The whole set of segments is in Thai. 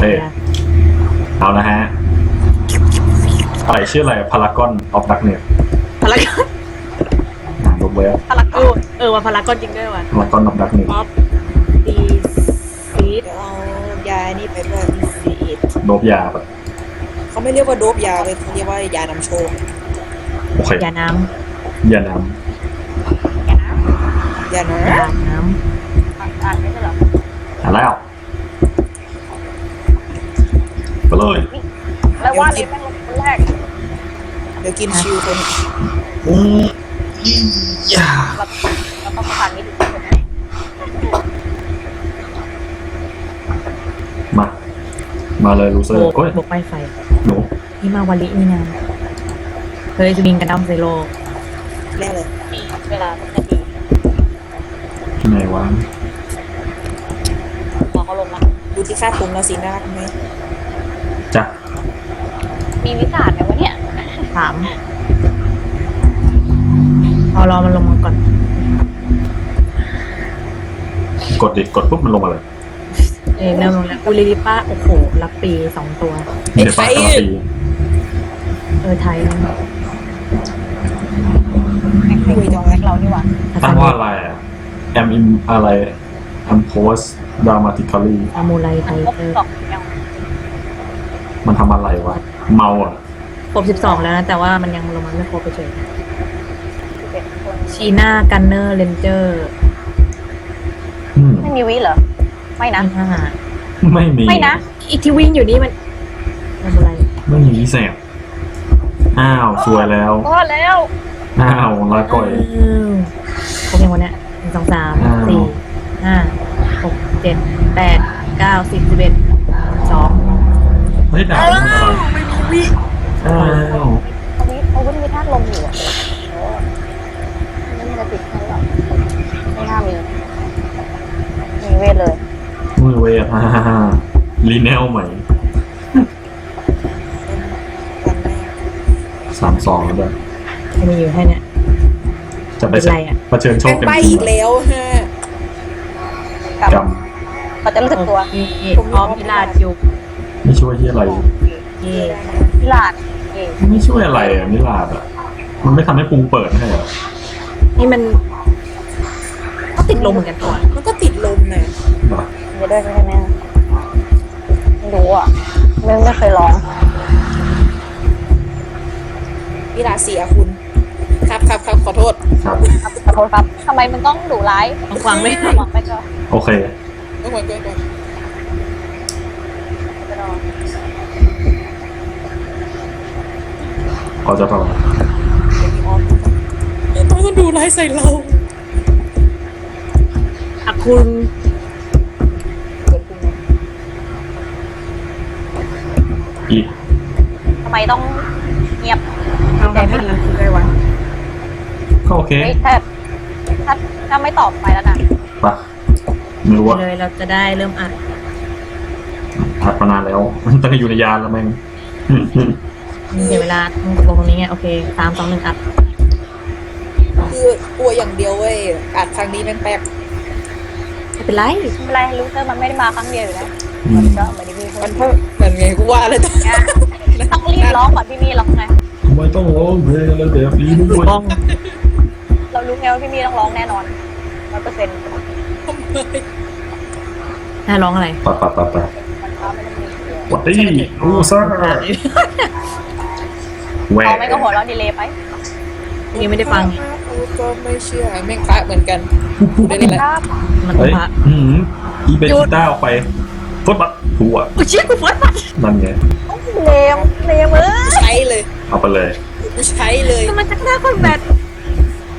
เคเอานะฮะอะไรชื่ออะไรพารากอนออฟดักเน็ตพารากอนลบเว็บพลักเออเออว่าพารากอนจริงด้วยว่ะพารากอนออฟดักเน็ตออฟดีซีดเดี๋ยวเอายานี่ไปด้วยซีดโดบยาแบบเขาไม่เรียกว่าโดบยาเลยเขาเรียกว่ายานำโชคโอเคยาน้ยาน้ยาำนะยาน้อ่านไม่ใช่เหรอำหาแล้วไป เลยแล้วว่าเลยแม่งลงคนแรกเดี๋ยวกินชิวคนอืมยาเราเราต้องผ่านนี้ดูก่อนนะมา มาเลยลูเซำอโบร์กโอ้ยโบกไปไฟ หนูนี่มาวาลินี่นะเคยจะบินกันดั้มเซโลแรกเลยเวลาทุกนาทีที่ไหนวะพอเขาลงมาดูที่คาดผมเราสีน่ารักไหม จ้ะมีวิสาดไหมวะเนี่ยถามเอารอมันลงมาก่อน กดดิกดปุ๊บมันลงมาเลยเออเริ่มลงแล้วอุลิลิป้าโอ้โหรับปีสองตัว เดี๋ยวป้าจะมาตีเออไทยแข่งขันของเรานี่หว่าตั้งว่าอะไรอะ am in อะไร am post dramatically อามูไรไทครบเตอร์สองยัง มันทำอะไรวะ เมาอะ ครบสิบสองแล้วนะแต่ว่ามันยังลงมาไม่ครบไปเฉยสิบเอ็ดคนชีน่ากันเนอร์เรนเจอร์อืม ไม่มีวิเหรอ ไม่นะทหารไม่มี ไม่นะ อีกที่วิ่งอยู่นี่มันอามูไรไม่มีพิเศษอ้าวสวยแล้ว ก็แล้ว อ้าวลาก่อย อืมครบยังวันเนี้ยหนึ่งสองสามอ้าว สี่ห้าหกเจ็ดแปดเก้าสิบสิบเอ็ดสอง เฮ้ยดาวไม่มีวิอ้าวเอาวิเอาวิมีธาตุลมอยู่อะโอ้ไม่มีจะติดใครหรอกไม่น่ามีมีเวทเลยมือเวทฮ่าฮ่าฮ่าลีเนลใหม่วันแรกสามสองแล้วด้วยมีอยู่แค่เนี้ยจะไปเป็นไรอะเผชิญโชเป็คนกันใบอีกแล้วฮะกับกรรมเขาจะรู้สึกตัวโอเคออมพิลาดยุกไม่ ช่วยที่อะไรเย่พิลาดเย่ไม่ช่วยอะไรอะมิลาดอะ มันไม่ทำให้ปรุงเปิดให้เหรอนี่มันก็ติดลมเหมือนกันก่อนมันก็ติดลมนะวะจะได้ใช่ไหมไม่รู้อะไม่ไม่เคยลองวิลาเสียคุณ ครับครับครับขอโทษครับขอโทษครับทำไมมันต้องดุร้ายต้องฟังไม่ได้หวังไปก็โอเคไม่เหมือนกันก่อน ไปรอ พอจะพอเดี๋ยวมีออมเดี๋ยวต้องดูไลฟ์ใส่เราอะคุณเด็กจริงเลยอีกทำไมต้องเงียบเอาใจไม่ดีคือไงวะก็โอเคเฮ้ยถ้าถ้าถ้าไม่ตอบไปแล้วนะปะไม่รู้ไปว่าเลยเราจะได้เริ่มอัดอัดมานานแล้ว ตั้งแต่อยู่ในยานแล้วแม่ง เดี๋ยวเวลาตรงตรงนี้ไงโอเคสามสองหนึ่งอัดคือกลัวอย่างเดียวเว้ยอัดครั้งนี้แม่งแป๊บไม่เป็นไรไม่เป็นไรลูเตอร์มันไม่ได้มาครั้งเดียวอยู่แล้วอืมก็ไม่ได้มีมันเพิ่มเหมือนไงกูว่าเลยต้องต้องรีบร้องก่อนพี่มีร้องไง ทำไมต้องร้องเพลงอะไรแบบนี้ด้วยบ้องเรารู้ไงว่าพี่มีต้องร้องแน่นอนร้อยเปอร์เซ็นต์ทำไมน่าร้องอะไรปะปะปะปะมันเขาไม่ต้องมีเดียววัดดี้อูซ่า แหวเอาไม่ก็หัวเราะดีเลยไปยังไม่ได้ฟังกูก็ไม่เชื่อแม่งพระเหมือนกันพูดได้เลยแหละครับมันเฮ้ยพระอืมอีเบนกีต้าออกไปฟุตบัตหัวอุ้ยเชี่ยกูฟอสปัดนั่นไงเลมเลมเอ้ยใช้เลยเอาไปเลยกูใช้เลยทำไมจักรหน้าคอมแบท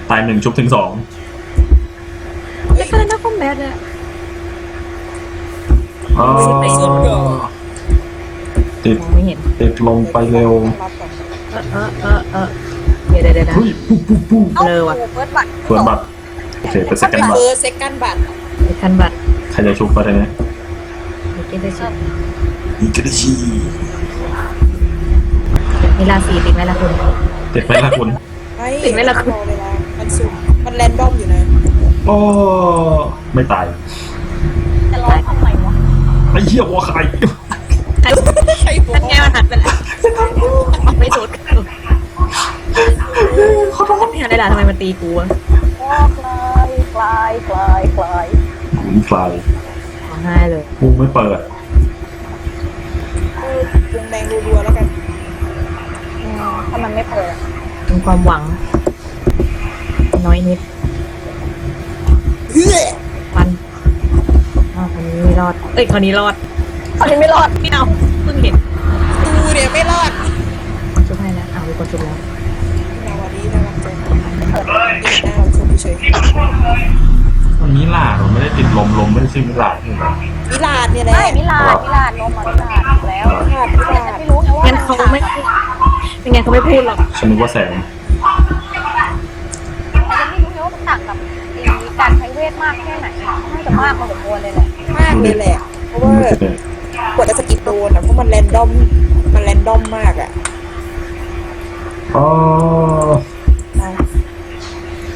ตายหนึ่งชุบถึงสองจักรหน้าคอมแบทอะอ๋อติดมองไม่เห็นติดลงไปเร็ว เออเออเออเออเดี๋ยวเดี๋ยวเดี๋ยวเฮ้ยปุ๊บปุ๊บปุ๊บเบลอว่ะเปิดบัตรเฟิร์นบัตรโอเคเป็นสแกนบัตเบรอร์เซกันบัตรเดี๋ยวคันบัตรใครจะชุบไปได้นี่ยเดี๋ยวเกได้ชิมอีกระชีเวลาสี่ติดไหมล่ะคุณติดไหมล่ะคุณติดไหมล่ะรอเวลามันสุ่มมันแรนดอมอยู่นะโอ้ไม่ตายจะร้องทำไมวะไอ้เหี้ยวัวใครหัวใครหัว ไม่สุดขอโทษเนี่ยในล่าทำไมมันตีกูอะคลายคลายคลายผมไมไกลร้องไห้เลยกูไม่เปิดวงแดงรัวๆแล้วกันอืมถ้ามันไม่เปิดเป็นความหวัง น้อยนิดมันอ้าคนนี้ไม่รอด เอ้ยคนนี้รอดคนนี้ไม่รอดไม่เอาเพิ่งเห็น กูเนี่ยไม่รอด ให้แล้วอ้าวมีคนชุบแล้วนาวันนี้น่ารักจังนี่หน้าเราชมเฉยวันนี้หลาดมันไม่ได้ติดลมลมไม่ได้ชื่อมิลาดใช่ไหมมิลานเนี่ยแหละใช่มิลานมิลานนมอะมิลานถูกแล้วมิลานมิลานไม่รู้ไงว่างั้นเขาไม่ไม่งั้นเขาไม่พูดหรอกฉันนึกว่าแสงแต่จะไม่รู้ไงว่ามันต่างกับไอ้การใช้เวทมากแค่ไหนอะน่าจะมากพอสมควรเลยแหละมากเลยแหละเพราะว่ากดจะสกิปโดนอะเพราะมันแรนดอมมันแรนดอมมากอะ อ๋อเอา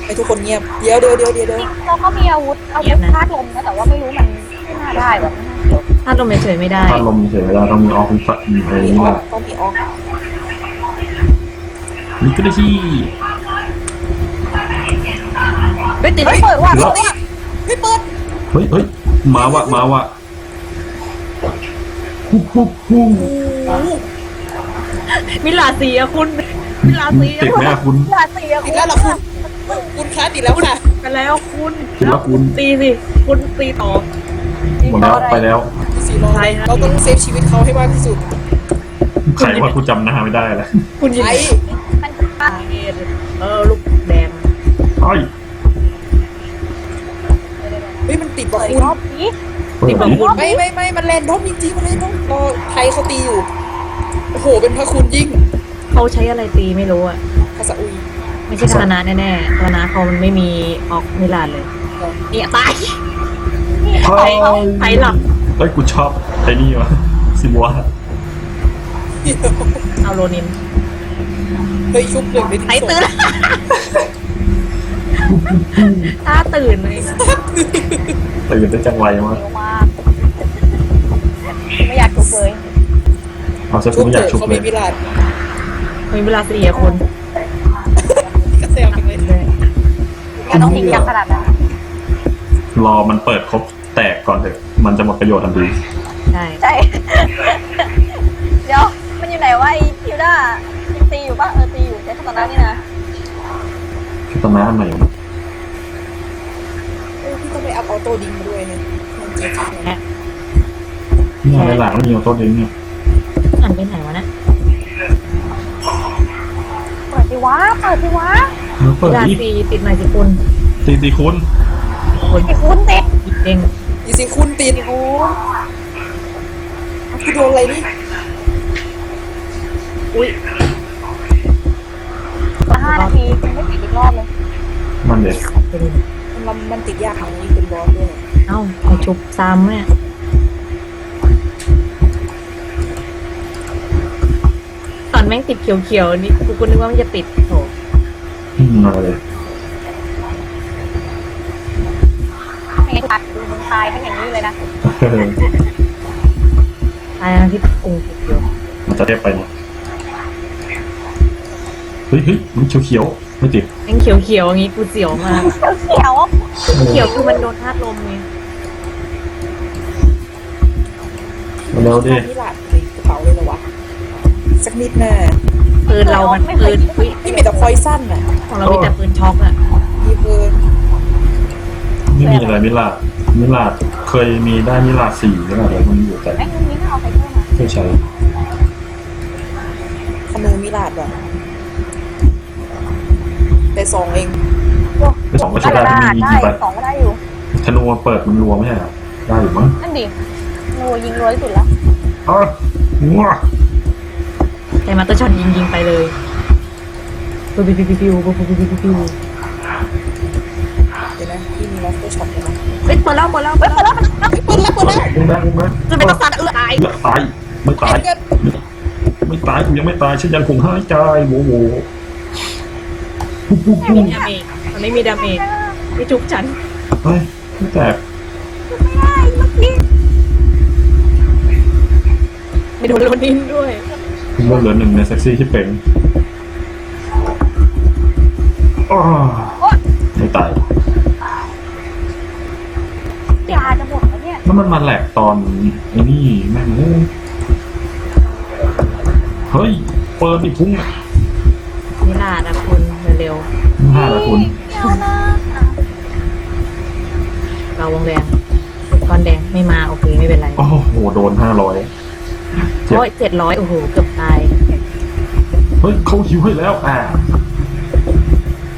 ไอ้ทุกคนเงียบ เดี๋ยวเดี๋ยวเดี๋ยวเดี๋ยวเดี๋ยวเราก็มีอาวุธอาวุธคาดลมนะแต่ว่าไม่รู้มันไม่น่าได้แบบไม่น่าเกี่ยวถ้าลมเฉยๆไม่ได้ ถ้าลมเฉยเวลาต้องมีออฟฟิศอะไรมีนี่ออแหกละต้องมีออกนี่ก็ได้ที่เฮ้ยติดเฮ้ยเปิดว่ะเปิดดิเฮ้ยเปิดเฮ้ยเฮ้ยมาวะมาวะฮู้ฮู้ฮู้โอ้โหมิลาสีอะคุณ มิลาสีอะติดแม่คุณลาเซียติดแล้วเหรอคุณคุณคะติดแล้วค่ะกันแล้วคุณติดแล้วคุณ ตีสิคุณตีต่อ หมดแล้วไปแล้วพี่สีรอเลยเราต้องเซฟชีวิตเขาให้มากที่สุดใครว่ากูจำหน้าไม่ได้แล้วคุณยิงไอ้มันจะฆ่าเออลูกแดงไอ้เฮ้ยมันติดกว่าเปิดคุณรอบนี้เปิดดิไม่ไม่ไม่มันแรนดอมจริงๆมันแรนดอมรอไทยเขาตีอยู่ โอ้โห เป็นพระคุณยิ่ง เขาใช้อะไรตีไม่รู้อะภาษาอุยไม่ใช่คานาแน่ๆคานาเขามันไม่มีออกมิลานเลยเนี่ยตายนี่เฮ้ไทยยไทยหลับเฮ้ยกูชอบไอ้นี่วะซิบัวเอาโรนินเฮ้ยชุบหนึ่งในไทยที่ตื่นตาตื่นเลยตื่นได้จังไรวะเร็วมากไม่อยากถูกเลยเอาซะชุกูบไม่อเถยากอะชุบเขาเลมีย มิลานมีเวลาเสียคนกระเซลจังเลยเลยไม่ต้องจริงจังขนาดนั้นรอมันเปิดครบแตกก่อนเถอะมันจะหมดประโยชน์ทันทีใช่ใช่ เดี๋ยว มันอยู่ไหนวะไอ้ทิวด้ายังตีอยู่ปะเออตีอยู่ใช้คาตานะนี่นะคือตอนนั้นอันไหนวะเออพี่ต้องไปอัพออโต้ดิงมาด้วยเนี่ยมันเจ๊จริงเลยนี่อะไรหลังมีออโต้เด้งเนี่ยอันไปไหนวะนะเปิ ดิวะเปิดสิวะเออเปิดเวลาดิสีติดหน่อยสิคุณตีตีคุณคนไอ้คุณเด็กเด้งอีสิคุณติดโอ้คุณโดนอะไรนี่อุ้ยละห้านาทีคุณไม่ติดอีกรอบเลยมันเด็ดเป็นมันมันติดยากของนี้เป็นบอสด้วย เอ้าไอชุบซ้ำเนี่ยตอน แม่งติดเขียวๆนี่กูก็นึกว่ามันจะติดโถอืมมาเลยไม่งั้นตัดดูมึงตายทั้งอย่างนี้เลยนะเออตายทั้งที่กรุงติดอยู่มันจะเรียบไปเนี่ยเฮ้ยเฮ้ยมันเขียวๆไม่ติดแม่งเขียวๆอย่างงี้กูเสียวมากเขียวเขียวคือมันโดนธาตุลมไงมาเร็วดิมิลานในกระเป๋าเลยเหรอวะ สักนิดน่ะปืนเรามันปืนอุ๊ยพี่มีแต่พอยสั้นน่ะของเรามีแต่ปืนช็อกอะมีเบิร์นไม่มีอะไรมิลาดมิลาดเคยมีได้มิลาดสี่มิลาดอะไรมันอยู่แต่แม่งนี้ไม่เอาไปด้วยนะไม่ใช้ธนูมิลานว่ะแต่สองเองไปสองก็ใช้ได้ถ้ามียิงได้ยิงไปสองก็ได้อยู่ธนูมันเปิดมันรัวไม่ใช่เหรอได้อยู่มั้งนั่นดิงูยิงรัวที่สุดแล้วอ๋องัว แต่มาเตอร์ช็อตยิงยิงๆไปเลยปิวปิวปิวปิวปิวปิวปิวปิวปิวเดี๋ยวนะพี่มีมาสเตอร์ช็อตเลยนะเฮ้ยเปิดแล้วเปิดแล้วเฮ้เปิยดแล้วเปิดแล้วมันเฮ้ยเปิดแล้วเปิดแล้วลงได้ลงได้จะเป็นต้องสัตว์เออตายเลือกตายไม่ตายเดี๋ยวไม่ตายกูยังไม่ตายฉันยังคงหายใจโว้โหไม่มีดาเมจมันไม่มีดาเมจไม่จุกฉันเฮ้ยไม่แตกไม่โดนโดนดินด้วยเลือดเหลือหนึ่งในเซ็กซี่ที่เป็นอ้อไม่ตายยาจะหมดแล้วเนี่ยแล้วมันมาแหลกตอนไอ้นี่แม่งเอ้ยเฮ้ย เปิดดิพุ่งอะนิลาดนะคุณเร็วห้าละคุณเดี๋ยวนะอะๆเราวงแดงก้อนแดงไม่มาโอเคไม่เป็นไร โอ้โห โดนห้าร้อย เจ็บโอ้ยเจ็ดร้อยโอ้โห เกือบตายเฮ้ยเขาหิวให้แล้ว อ่า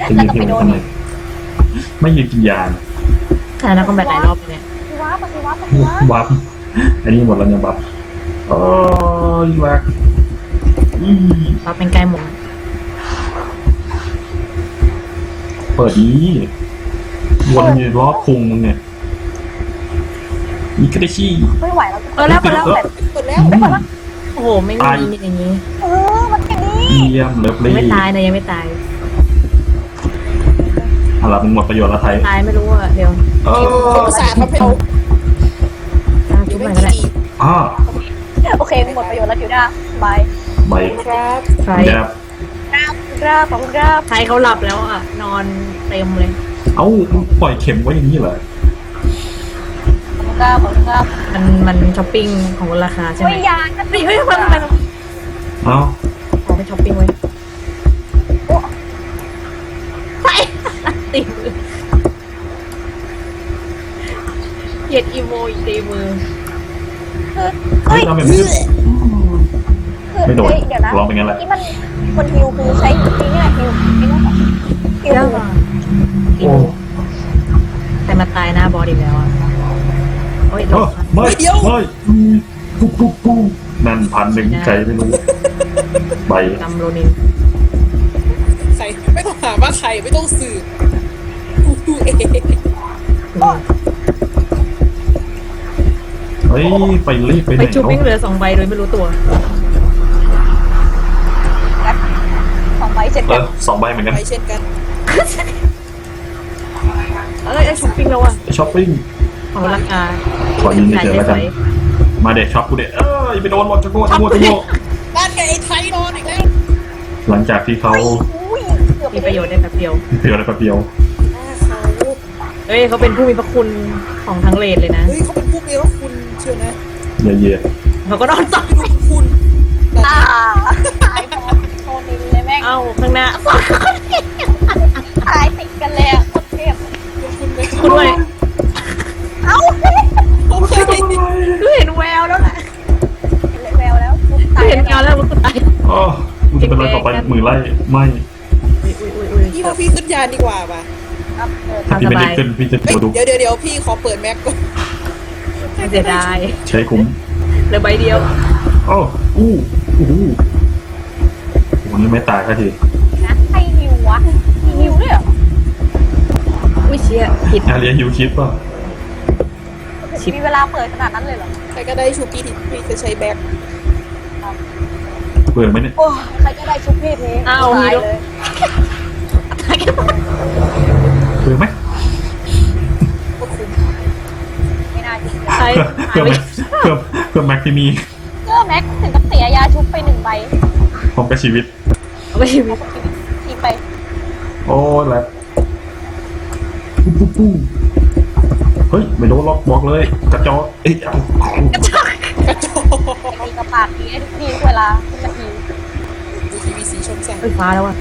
จะยืนหิวทำไมไม่ยืนกินยาขนาดนักคอมแบทหลายรอบเลยเนี่ยปฏิวัติปฏิวัติปฏิวัติบัฟอันนี้หมดแล้วเนี่ยบัฟโอ้ยวักอีเราเป็นไกลหมงเปิดดีวนอยู่รอบพุงมึงเนี่ย อีกระได้ขี้ไม่ไหวแล้วเออแล้วเปิดแล้วเออเปิดแล้วอืมโอ้โหไม่มีมีอย่างนี้เออมันแค่นี้เยี่ยมเลิฟยังลี่ไม่ตายนะยังไม่ตาย เอาละมึงหมดประโยชน์แล้วไทยตายไม่รู้อะเดี๋ยวเออเขาอุตส่าห์ทำให้เราตามเดี๋จุ๊ยวบไม่หน่อยมีก็ได้อีกอ่าโอเคหมดประโยชน์แล้วผิวหน้าบายใบครับใครแยบครับครับขอบคุณครับใครเขาหลับแล้วอะ นอนเต็มเลย เอ้ามึงปล่อยเข็มไว้อย่างนี้เหรอ ขอบคุณครับขอบคุณครับมันมันช้อปปิ้งของราคาใช่ไหมไม่ยานก็เฮ้ยเฮ้ยมันมันเอ้าขอไปช้อปปิ้งไว้โอ้ไปตีมือเหยียดอีโมอีกตีมือคือเฮ้เฮ้ยยเราแบบนี้คือไม่โดนเฮ้ยเดี๋ยวนะลองเป็นงั้นแหละนี่มันคนฮิวคือใช้นี่เนี่ยฮิวไอ้นั่นเหรอฮิวเยอะมากอีโมแต่มาตายหน้าบอสอีกแล้วอะโอ้ยเออไม่ไม่อืมปุ๊บปุ๊บปุ๊บนั่นพันหนึ่งใครไม่รู้ใบกำโรนินใครไม่ต้องถามว่าใครไม่ต้องสืบกูดูเองเฮ้ยไปรีบไปไหไปนชูปิ้งเหเนาะลือสองใบโดยไม่รู้ตัวสองใบเจ็ดเอกันอสองใบเหมือนกันไปเช่นกันเอ้ยไอ้ชูปิ้งแล้วอะไปช้อปปิ้ง ของราคาขอยิงไม่เจอแล้วกัน มาเด็กช็อปกูเด็กเอ้ยไปโดนหมดจะโง่จะโง่จะโง่บ้านไงไอ้ไทยนอนอีกแล้วหลังจากที่เขาอุ้ยเกือบมีประโยชน์ได้แป๊บเดียวเพียวอะไรแป๊บเดียวหน้าเขาเอ้ยเขาเป็นผู้มีพระคุณของทั้งเลดเลยนะ เฮ้ยเขาเป็นผู้มีพระคุณเชียวนะเย่เย่เขาก็นอนต่อ ไล่ไม่อุ้ยอุ้ยอุ้ยอุ้ยพี่ว่าพี่ขึ้นยานดีกว่าป่ะครับเออถ้าพี่ไม่ได้ขึ้นพี่จะเฮ้ยมาดูเดี๋ยวเดี๋ยวเดี๋ยวพี่ขอเปิดแม็กก่อนเสียดายใช้คุ้มเหลือใบเดียวอ๋ออู้อู้หูวันนี้ไม่ตายสักทีนะใครฮิววะมีฮิวด้วยเหรออุ้ยเชี่ยผิดอาเรียฮิวคิดป่ะชิปมีเวลาเปิดขนาดนั้นเลยเหรอใครก็ได้ชูพี่ที่พี่จะใช้แบ็ค เปิดไหมเนี่ยโอ้ใครก็ได้ชุบพี่เทอ้าว ตามียแล้วเลยตายกันหมดเปิดไหมก็คุ้มไม่น่าจริงตายเพื่อตายเพื่อเพื่อแม็กที่มีเกอร์แม็กถึงกับเสียยาชุบไปหนึ่งใบพร้อมกับชีวิตเอาไปชีวิตทีไปโอ้ยแล้วปุ๊บปุ๊บปุ๊บเฮ้ย ไม่โดนล็อกบอกเลย กระจอกเอ้ยเอาเอากระจอกกระจอกจะมีกระปากทีให้ทุกทีทุกเวลาทุกนาทีดูทีวี สีชมแสงไฟฟ้าแล้วอะ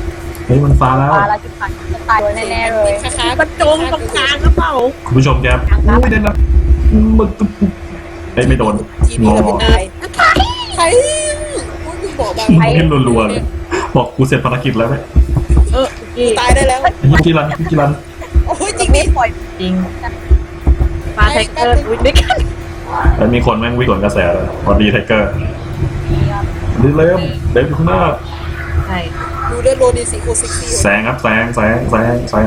เฮ้ยมันฟ้าแล้ว ปลาละจุดผ่านจะตายแน่ๆเลยค้าๆกระจงตรงกลางกระเป๋าคุณผู้ชมครับอุ้ยเด่นละมันตุ๊บปุ๊บเฮ้ยไม่โดนจีบีงอเราเป็นไทยไทยพูดบอกบางเล่นรัวๆเลยบอกกูเสร็จภารกิจแล้วไหมเอออีตายได้แล้ว ไอ้ยี่กิรันยี่กิรันโอ้ยจริงไม่ดิปล่อยจริงปลาแท็กเกอร์อุ้ยด้วยกันแล้วมีคนแม่งวิ่งสวนกระแสเลยสวัสดีไทเกอร์ดีครับดีเริ่มเดินอยู่ข้างหน้า ใช่ดูเลือดโรนีสีโคซิกซี่แสงครับแสงแสงแสงแสง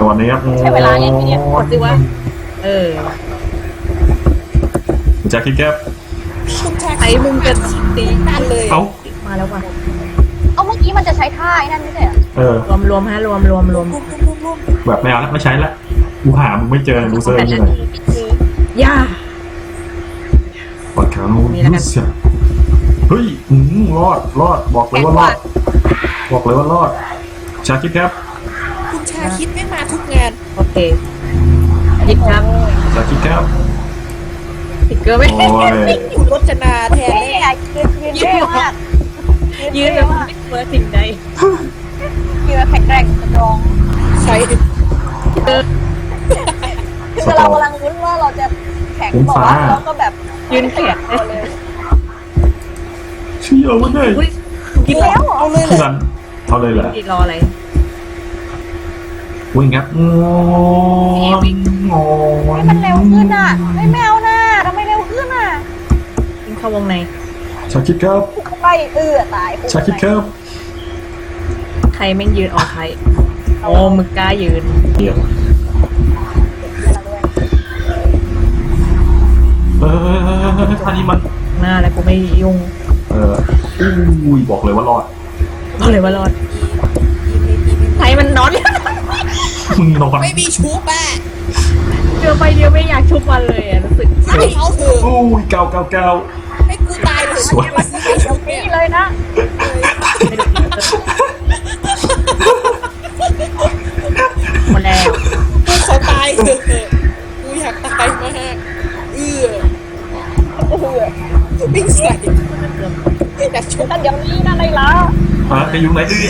ตอนนี้ครับใช้เวลาอย่างนี้กดสิวะเออแจ็คกี้แก๊ปคุณแท็กไอ้มึงจะตีนั่นเลยเอ้ามาแล้วว่ะเอาเมื่อกี้มันจะใช้ท่าไอ้นั่นไม่ใช่เหรอเออรวมรวมฮะรวมรวมรวมรุมรุมรุมรุมแบบไม่เอาละไม่ใช้ละกูหามึงไม่เจอดูเซอร์ที่ไหนย่าปากกาโน้ตเสียเฮ้ย อืมรอดรอดบอกเลยว่ารอด บอกเลยว่ารอด ชาคิดครับ คุณชาคิดไม่มาทุกงานโอเคหยิบครับชาคิดแก้วสติ๊กเกอร์ไม่โอ้ยคุณรจนาแทนเท่ได้อะยืนยืนเท่มากยืนเท่แบบมากไม่กลัวสิ่งใดยืนแบบแข็งแกร่งสตรองใครเออคือเรากำลังลุ้นว่าเราจะแข็งบอกว่าเราก็แบบยืนแข็งเลย เชี่ยวมันเลยอุ้ยกินแล้แล้ววเหรอเอาเลยเหรที่อนั้นเอาเลยเหรอกินรออะไร วิ่งครับงอนงอนมันเร็วขึ้นอะไม่แมวน่ะทำไมเร็วขึ้นอะกินเข้าวงในชาคิดครับเข้าไปเอื้อตายชาคิดครับใครแม่งยืนออกใครโอ้มึงกล้ายืน เดี๋ยวเออท่านี้มันหน้าแล้วกูไม่ยุ่งเอออุ้ยบอกเลยว่ารอดบอกเลยว่ารอดใครมันนอนมึงนอนไม่มีชูแปะเจอไปเดียวไม่อยากชุบมันเลยอะรู้สึกให้เขาเถอะอุ้ยเก้าเก้าเก้าให้กูตายเถอะสวยมันไม่ชุบเนี่นี่ยเลยนะไม่ได้กินหมดแล้วกูขอตายเถอะ อยากชุบท่านเดี๋ยวนี้นะในล้าฮะจะอยู่ไหนเอ้ย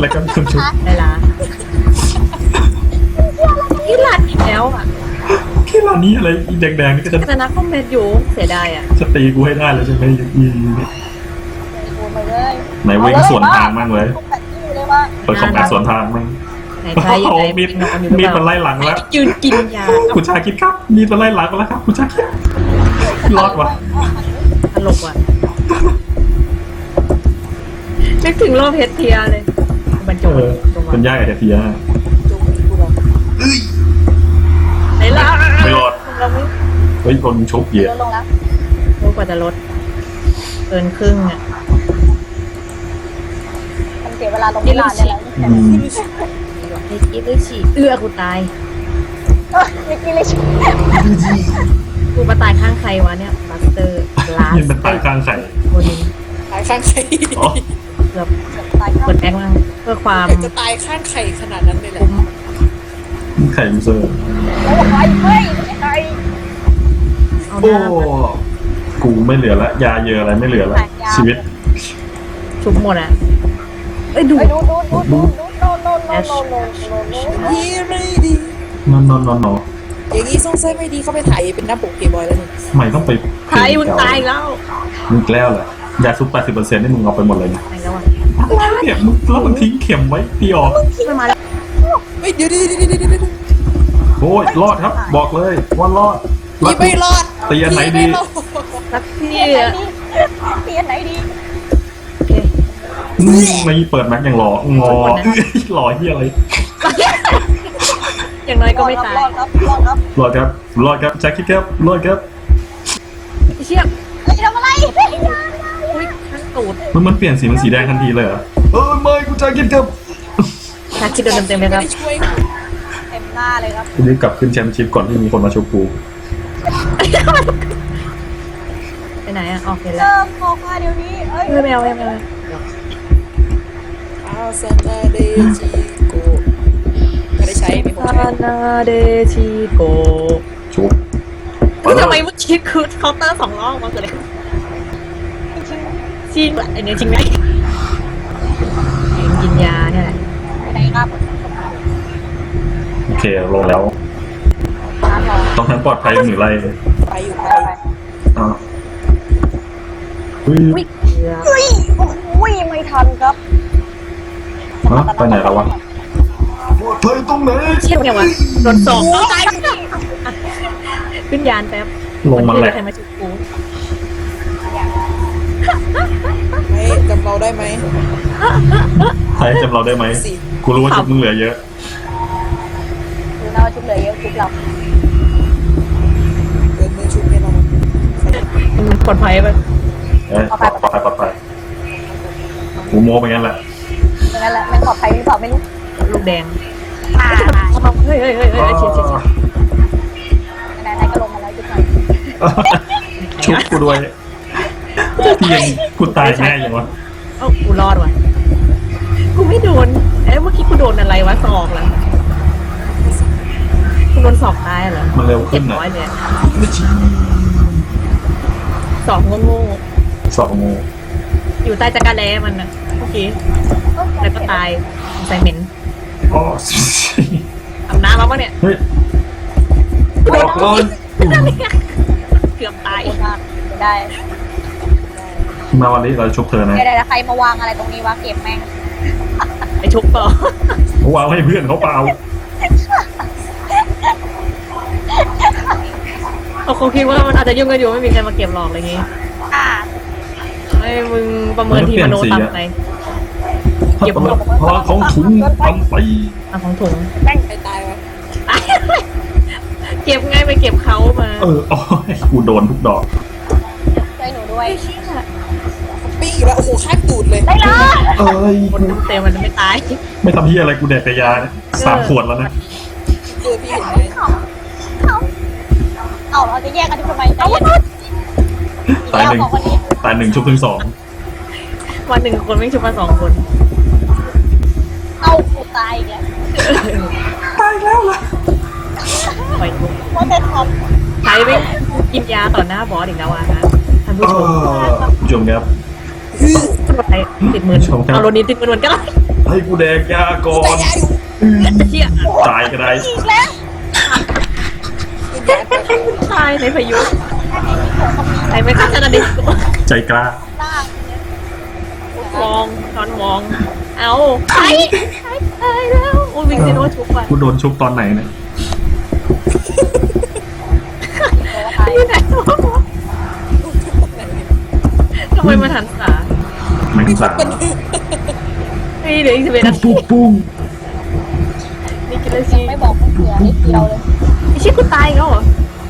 แล้วก็คุณชุบได้ละที่หลัดอีกแล้วอะแค่ร้านนี้อะไรอีแดงๆนี่ก็จะชนะคอมเมนต์อยู่เสียดายอะจะตีกูให้ได้เลยใช่ไหมอีดูมาเลยไหนเว้งสวนทางมั่งเลยแบบนี้เลยว่าเปิดคอมแบทสวนทางมั่งไหนใครยังโอ้ไงมีดนอนอยู่หรือมีดเปมันล่าไล่หลังแล้วยืนกินยาคุณชาคิดครับมีดมันไล่หลังมาแล้วครับคุณชาคิด รอดวะตลกว่ะนึกถึงรอบเพชรเทียเลยบรรจเองอตรงเป็นย่ากับเทียจูงกูหรอกไหนล่ะไม่รอดเราไม่เฮ้ยคนชุบเหยียลดลงแล้วรู้กว่าจะลดเกินครึ่งอะมันเสียเวลาตรงที่ลานเนี่ยแหละอืมไอ้กิ๊กเลยฉีเอื้อกูตาย เออไม่กินเลยชิ กูมาตายข้างใครวะเนี่ยบัสเตอร์ลาสนี่มันตายกลางไข่โคนินตายข้างไข่อ๋อเกือบตายข้าเปิดแบงค์มากเพื่อความอยากจะตายข้างไข่ขนาดนั้นเลยแหละคุ้มไข่ยูเซอร์โอ้ใครเฮ้ยไม่ใช่ใครเอาหโอ้น้ามากูไม่เหลือละ ยาเยอะอะไรไม่เหลือละ ชีวิตชุบหมดอะเอ้ยดูไปดูดูดูดูดูโนโนโนโนโนโนโนยี่ไม่ดี นอนนอนนอนนอน อย่างนี้สงสัยไม่ดีเขาไปถ่ายเป็นหน้าปกเพย์บอยแล้วนี่ทำไมต้องไปไทยมึงตายอีกแล้วมึงอีกแล้วแหละยาซุปแปดสิบเปอร์เซ็นต์นี่มึงเอาไปหมดเลยนะตายแล้วอะอะไรเนี่ยมึงแล้วมันทิ้งเข็มไว้ตีออกไม่มาแล้วเฮ้ยเดี๋ยวเดี๋ยวเดี๋ยวเดี๋ยวเดี๋ยวเดี๋ยวโอ้ยรอดครับ บอกเลยว่ารอดพี่ไม่รอดตีอันไหนดีพี่ม่รอสักทีเตียนไหนอะดีเตียนไหนดีโอเคอืมไม่เปิดแม็กยังรองอเอ้ยรอเฮียอะไร อย่างน้อยก็ไม่ตายรอดครับรอดครับรอดครับรอดครับแจ็คกี้ครับรอดครับเชี่ยเฮ้ยทำอะไรอุ้ยข้างตูดมันมันเปลี่ยนสีเป็นสีแดงทันทีเลยเหรอเออไม่กูแจ็คกี้ครับชาคิดโดนเต็มๆเลยครับไม่ได้ช่วยเต็มหน้าเลยครับกูรีบกลับขึ้นแชมเปี้ยนชิพก่อนที่มีคนมาชุบกูไปไหนอะออกเห็นเลิแล้วกออกมาเดี๋ยวนี้เอ้ยไม่ไม่เอาไม่เอาไม่เม่ได้ใช้มีคนฮาใช้นาเดชิโกชุบคือทำไมเมื่อกี้คือเคาน์เตอร์สองรอบมาเกิดอะไรขึ้นจริงไอเนี่ยจริงไหมกินยาเนี่ยแหละไหนครับโอเคลงแล้วร้านเราต้องทั้งปลอดภัยหรืออะไรไปอยู่ไปอ่าเฮ้ยอุ้ยเกลือเฮ้ยโอ้โหไม่ทันครับฮะไปไหนแล้ววะปลอ ดภัยตรงไหนเชี่ยไงวะโดนสอบเอาตายขึ้นยานแป๊บลงมาแหละใครมาชุบกูไม่จำเราได้ไหมใครจำเราได้ไหมกูรู้ว่าชุบมึงเหลือเยอะดูนะว่าชุดเหลือเยอะชุดเราเดินมือชุบให้เรามันปลอดภัยปะเอ้ยปลอดภัยปลอดภัยกูโม้ไปงั้นแหละงั้นแหละม่งปลอดภัยหรือเปล่าไม่รู้ลูกแดง เฮ้ยเฮ้ยเฮ้ยเฮ้ยเฉียดเฉียดเฉียดไหนๆก็ลงมาแล้วชุดหน่อยชุบกูด้วยเพียงกูตายแน่ยังวะเอ้ากูรอดว่ะไม่โดนเอ๊ะเมื่อกี้กูโดนอะไรวะศอกเหรอกูโดนศอกตายเหรอมันเร็วขึ้นน้น่ะอยเลยศอกโง่สองโงๆอยู่ใต้จักรแล้มันนะเมื่อกี้แล้วก็ตายใส่เหม็น อ๋ออาบน้ำมาปะเนี่ยเฮ้ยบอกเลยเกือบตายขอบคุณมากไม่ได้มาวันนี้เราชุบเธอนะไม่ได้แล้วใครมาวางอะไรตรงนี้วะเก็บแม่งไปชุบต่อวางให้เพื่อนเขาเปล่าเขาคงคิดว่ามันอาจจะยุ่งกันอยู่ไม่มีใครมาเก็บหรอกอะไรอย่างงี้อ่าไอ้มึงประเมินทีมโนต่ำไป เก็บหมดพลังของถุงทำไปเอาของถุงแม่งใครตายวะตายเก็บไงไปเก็บเขามาเอออ๋อกูโดนทุกดอกช่วยหนูด้วยปี้อีกแล้วโอ้โหข้างตูดเลยได้เลยเอ้ยคนเต็มมันไม่ตายไม่ทำที่อะไรกูแดกแต่ยาเนี่ยสามขวดแล้วนะเจอพี่เห็นไหมเขาเขาเอาเราจะแยกกันทำไมใจเย็นตายหนึ่งบอกวันนี้ตายหนึ่งชุบถึงสองวันหนึ่งคนไม่ชุบมาสองคนเอากูตายอีกแล้วตายแล้วล่ะปล่อยทุกว่าแต่ทอมใช้ไปกินยาต่อหน้าบอสอีกแล้วอะนะท่านผู้ชมผู้ชมครับฮือใช้ติดมือชมครับเอาโรนินติดมือเหมือนกันให้กูแดกยาก่อนเชี่ยตายก็ได้อีกแล้วคือยาแบบตายในพายุใครไม่ฆ่าชนะดิใจกล้าล่างมองนอนมอง เอาใครใครตายแล้วอุ้ยวิงซิโนชุบอะกูโดนชุบตอนไหนเนี่ยที่ไหนทำไมมาทันสาแม่งสามนี่เดี๋ยวอีกสิบเอ็ดนาทีปุ้งปุ้งนี่กินเลยสิไม่บอกไม่เผื่อนิดเดียวเลยไอชิคุตายแล้วเหรอ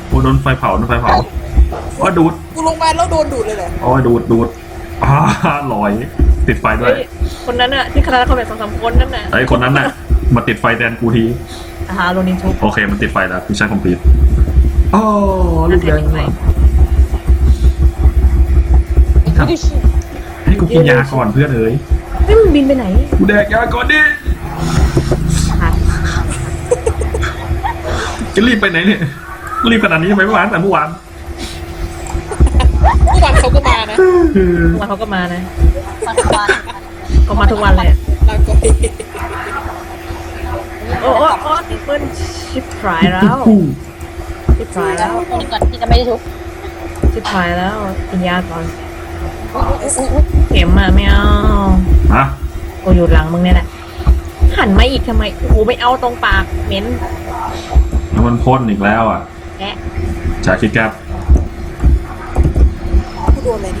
โอ้โดนไฟเผาโดนไฟเผาอ๋อดูดกูลงมาแล้วโดนดูดเลยเหรออ๋อดูดดูดอ่าลอย ติดไฟด้วย เฮ้ยคนนั้นอะที่คณะเขาแบบสองสามคนนั่นน่ะ ไอ้คนนั้นน่ะ มาติดไฟแทนกูที อาหาโรนินชุบโอเค มันติดไฟแล้วมิชชั่นคอมพลีทอ๋อลูกแดงไหนครับให้กูกินยาก่อนเพื่อนเอ้ยเฮ้ยมันบินไปไหนกูแดกยาก่อนดิอะจะรีบไปไหนเนี่ย รีบขนาดนี้ทำไมเมื่อวานแต่เมื่อวาน เมื่อวานเขาก็มานะ วันเขาก็มานะมันวันเขามาทุกวันเลยอะลาก่อยโอ้โอ้โอ้ติดปืนชิบหายแล้วปุ๊บชิบหายแล้วนี่ก่อนที่จะไม่ได้ทุบชิบหายแล้วกินยาก่อนเข็มอะไม่เอาฮะกูอยู่หลังมึงเนี่ยแหละหันมาอีกทำไมกูไม่เอาตรงปากเหม็นแล้วมันพ่นอีกแล้วอะแกะชาคิดแก๊บกูโดนอะไรนี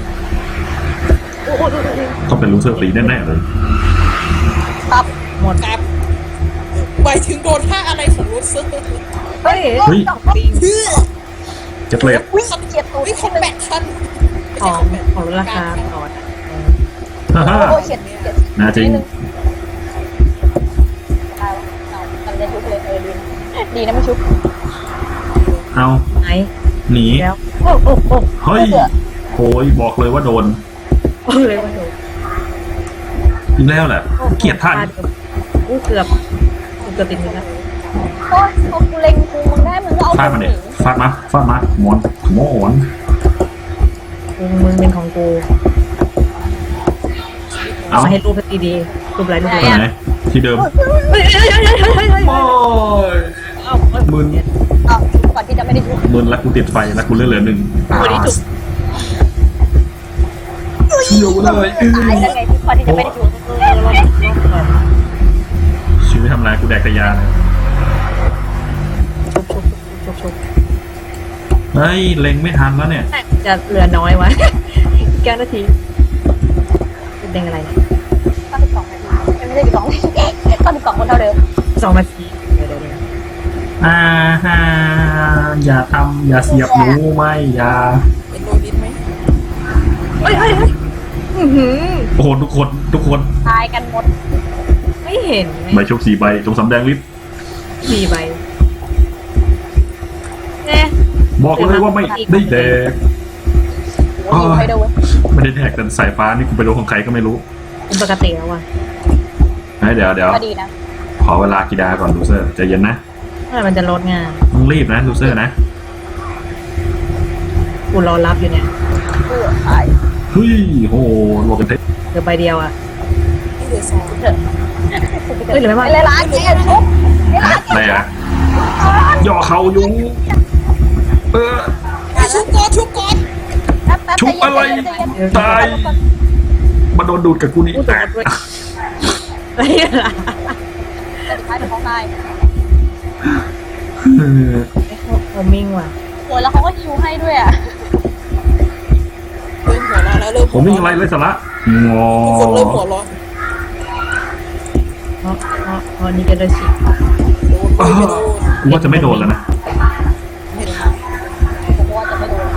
่โอ้โอ้โอ้โอ้ ต้องเป็นลูเซอร์ตีแน่ๆเลยปั๊บหมดครับหมายถึงโดนท่าอะไรของรถเซอร์เฮ้ยเฮ้ยปิงเพื่อจะเปลดวิ่งเฉียดตูดไอ้คนแบกคันไม่ขใช่องคนแบกของลดราคาก่อนอะฮ่าฮ่าโอ้เฉียดเฉียดน่าจริงตายแล้วเอากันเล่นทุบเลยเออดีนะดีนะไม่ชุบเอาไหนหนีแล้วโอ้โอ้โอ้เฮ้ยโอ้ยบอกเลยว่าโดน โอ้เลยมาดูอีกแล้วแหละเกลียดท่านกูเกือบกูเกือบติดมือแล้วโอ้ยพอกูเล็งกูมึงได้มึงก็เอาฟาดกูมาหเนี่ยนีฟาดมาฟาดมาหมอนหมอนกูมึงเป็นของกูเอามาให้รูปสักทีดีรูปอะไรรูปไปอะไรไหนที่เดิมเฮ้ยเฮ้ยเฮ้ยเฮ้ยเฮ้ยเฮ้ยเฮ้ยโอ้ยเอ้าเอ้ยมึนเอาก่อนที่จะไม่ได้ชุบมึนแล้วกูติดไฟแล้วกูเลือดเหลือหนึ่งวันนี้จุก เชี่ยวเลยอื้อตายแล้วไงที่ก่อนที่จะไม่ได้ชุบเออรอบรอบก่อนชีวิตทำลายกูแดกกระยาเลยชุบชุบชุบชุบเฮ้ยเล็งไม่ทันแล้วเนี่ยแต่จะเหลือน้อยวะอีกแก้วนาทีเป็นแดงอะไรตอนสิบสองนาทีไม่ได้สิบสองตอนสิบสองคนเท่าเดิมสองนาทีเดี๋ยวเดี๋ยวเดี๋ยวอ่าฮะอย่าทำอย่าเสียบหนูไม่อย่าเป็นโดนิดไหมเฮ้ยเฮ้ยเฮ้ย อื้อหือโอ้โหทุกคนทุกคนตายกันหมด ไม่เห็นไหมใบโชคสี่ใบจงสำแดงฤทธิ์สี่ใบเนี่ยบอกเลยว่าไม่ได้แดก โอ้ยยิงให้ดูเว้ยไม่ได้แดกแต่สายฟ้านี่กูไปรู้ของใครก็ไม่รู้เป็นปกติแล้วว่ะเฮ้ยเดี๋ยวเดี๋ยวก็ดีนะขอเวลากีดาก่อนลูเซอร์ใจเย็นนะเมื่อไหร่มันจะลดงานต้องรีบนะลูเซอร์นะ กูรอรับอยู่เนี่ยเพื่อขาย เฮ้ยโหโลกันเทเดี๋ยวใบเดียวอะที่เหลือสองเถอะเฮ้ยหรือไม่ว่าไปเลยร้านแกชุบอะไรอะย่อเขาอยู่เออไอ้ชุบก่อนชุบก่อนแป๊บแป๊บชุบอะไรใจเย็นใจเย็นตายมาโดนดูดกับกูนี่พูดแตตรงกด้วยเฮ้ยอะไรแต่สุดท้ายเป็นของนายเออโอมิงว่ะโอ้ยแล้วเขาก็ฮิวให้ด้วยอะเริ่ม หัวเราะแล้วเริ่มผมมีอะไรไรสาระงอทุกคนเริ่มหัวเร้อนเพราะเพราะเพราะนี่ก็ได้สิโดนไม่โดนกูว่าจะไม่โดนแล้วนะไม่โดนผมว่าจะไม่โดน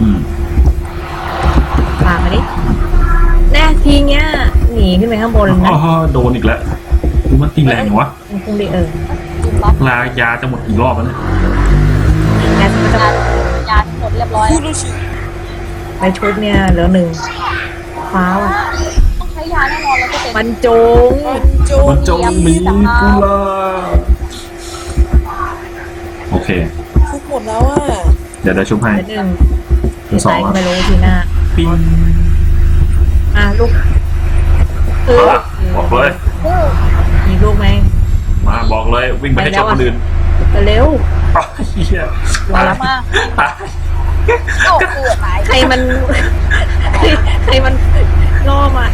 อืมฝากมาดิแน่ทีเนี้ยหนีขึ้นไปข้างบนอ๋นะอโดนอีกแล้วกูมันตีแรงเหรอวะมันคงได้เออจิมล็อกลายาจะหมดกี่รอบแล้วเนี่ยแกมันจะยายาหมดเรียบร้อยพูดแล้ว ชิไปชุบเนี่ยเหลือหนึ่งฟ้าว่ะต้องใช้ยาแน่นอนแล้วก็เป็นบรรจงมันโจมันนจงมีกูลาโอเค ทุกหมดแล้วอะ เดี๋ยวได้ชุบให้เหลือหนึ่งเป็นสองใครแล้วไม่รู้ทีหน้าปิ้งอะลูกเออมาบอกเลยมีลูกไหมมาบอกเลยวิ่งไปให้ชนคนอื่นเร็วอ้าวเฮียรอรับมาตายเข้าเกือบตายใครมัน ใครใครมันล่อมา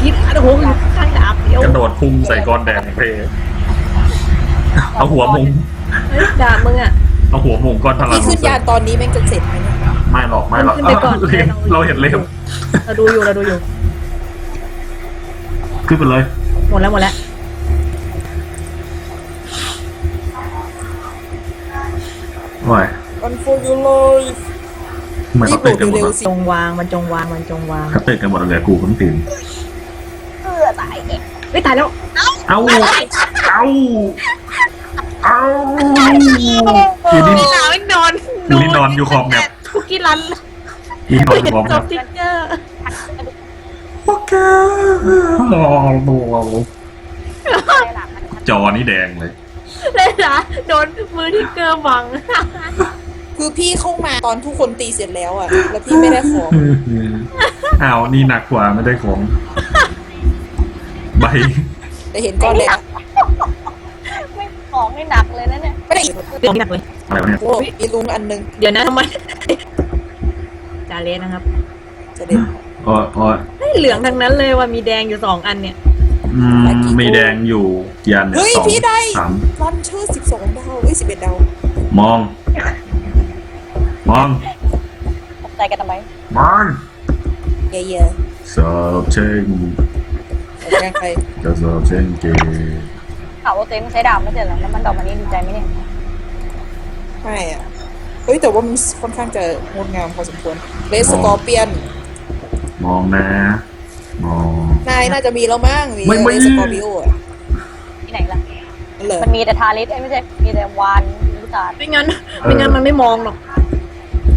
กิฟโอ้โหอยู่ข้างดาบเดียวกระโดดพุ่งใส่ก้อนแดงเพเอาหัวมงเฮ้ยดาบมึงอะ Dạ, เอาหัวมงก้อนพลัพี่งขึ้นยานตอนนี้แม่งจะเสร็จไหมเนี่ยไม่หรอกไม่หรอกขึ้นไปก่อนเร็วเราเห็นเร็วเราดูอยู่เราดูอยู่ ขึ้นไปเลย หมดแล้วหมดแล้วโอ้ยวันโฟยูเลย ทำไมเขาตื่นกันหมดเร็ววะๆสิจงวางมันจงวางมันจงวางเขาตื่นกันหมดเลยกูเพิ่งตื่นเกือบตายเองเฮ้ยตายแล้วเอาเอาเอาอยู่นี่นี่หนาวไม่นอนอยู่นี่นอนอยู่ขอบแมป ทุกกี้รันอีนอนอยู่ขอบจแมบปติ๊กเกอร์โอเครอดูจอนี่แดงเลยเลยนะโดนมือที่เกอร์บัง คือพี่เข้ามาตอนทุกคนตีเสร็จแล้วอะแล้วพี่ไม่ได้ของอ้าวนี่หนักกว่าไม่ได้ของ ใบ แต่เห็นก้อนแล้วไม่ของให้หนักเลยนะเนี่ยไม่ได้เรื่องนี้หนักเลยอะไรวะเนี่ย โอ้มีลุงอันหนึงเดี๋ยวนะทำไมจาเลสนะครับจะเด็ดโอ้ยโอ้ยเฮ้ยเหลืองทั้งนั้นเลยว่ามีแดงอยู่สองอันเนี่ย อืมมีแดงอยู่กี่อันเนี่ยเฮ้ยสองพี่ได้สามลอนเชอร์สิบสองดาวเฮ้ยสิบเอ็ดดาว มอง มองตกใจกันทำไมมองเย่เย่สอบเชิงแต่แกงใครจะสอบเชิงเกย์ข่าวว่าเต็มใช้ดาบไม่ใช่เหรอแล้วมันดอกมันนี้ดีใจไหมเนี่ยไม่อะเฮ้ยแต่ว่ามันค่อนข้างจะงดงามพอสมควรเลสสกอร์เปียน มองนะ มอง นายน่าจะมีแล้วมั้งมีไม่ไม่เลสสกอร์บิโออะที่ไหนล่ะ นั่นเลยมันมีแต่ทาริสเอ้ยไม่ใช่ มีแต่วานวิสาดไม่งั้น ไม่งั้นมันไม่มองหรอก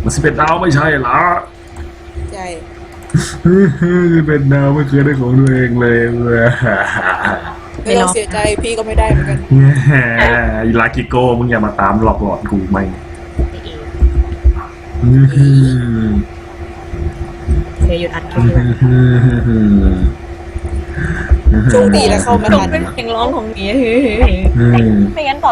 มันสิเป็นดาวไม่ใช่เหรอใช่เป็นดาวไม่เคยได้ของตัวเองเลยเว้ยไม่ต้องเสียใจพี่ก็ไม่ได้เหมือนกันอีลากิโก้มึงอย่ามาตามหลอกหลอนกูไหมเดี๋ยวหยุดอัดคลิปเลยโชคดีแล้วเข้ามาจบทันเป็นเพลงร้องของหมีอืมไม่งั้นต่อจะ